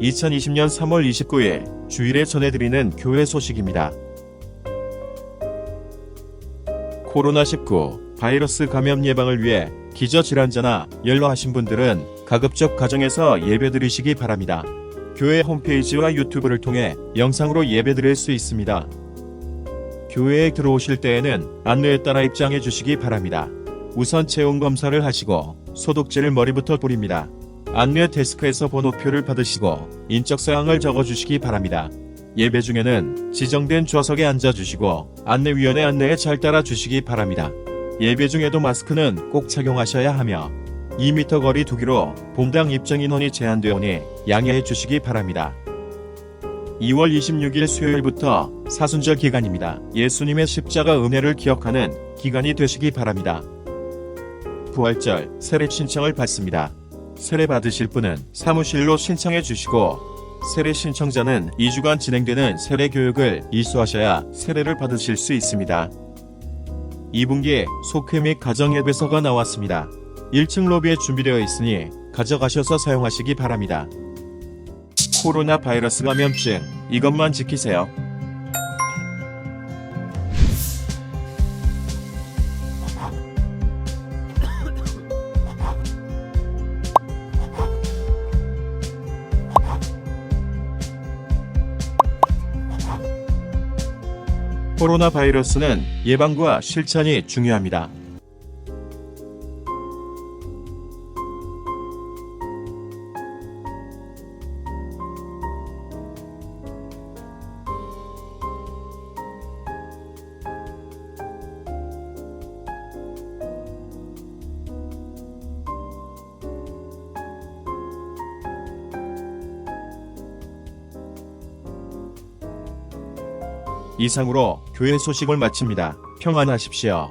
2020년 3월 29일 주일에 전해드리는 교회 소식입니다. 코로나19 바이러스 감염 예방을 위해 기저질환자나 연로하신 분들은 가급적 가정에서 예배드리시기 바랍니다. 교회 홈페이지와 유튜브를 통해 영상으로 예배드릴 수 있습니다. 교회에 들어오실 때에는 안내에 따라 입장해 주시기 바랍니다. 우선 체온 검사를 하시고 소독제를 머리부터 뿌립니다. 안내 데스크에서 번호표를 받으시고 인적 사항을 적어 주시기 바랍니다. 예배 중에는 지정된 좌석에 앉아 주시고 안내위원의 안내에 잘 따라 주시기 바랍니다. 예배 중에도 마스크는 꼭 착용하셔야 하며 2m 거리 두기로 본당 입장 인원이 제한되오니 양해해 주시기 바랍니다. 2월 26일 수요일부터 사순절 기간입니다. 예수님의 십자가 은혜를 기억하는 기간이 되시기 바랍니다. 부활절 세례 신청을 받습니다. 세례 받으실 분은 사무실로 신청해 주시고 세례 신청자는 2주간 진행되는 세례 교육을 이수하셔야 세례를 받으실 수 있습니다. 2분기에 속회 및 가정 예배서가 나왔습니다. 1층 로비에 준비되어 있으니 가져가셔서 사용하시기 바랍니다. 코로나 바이러스 감염증 이것만 지키세요. 코로나 바이러스는 예방과 실천이 중요합니다. 이상으로 교회 소식을 마칩니다. 평안하십시오.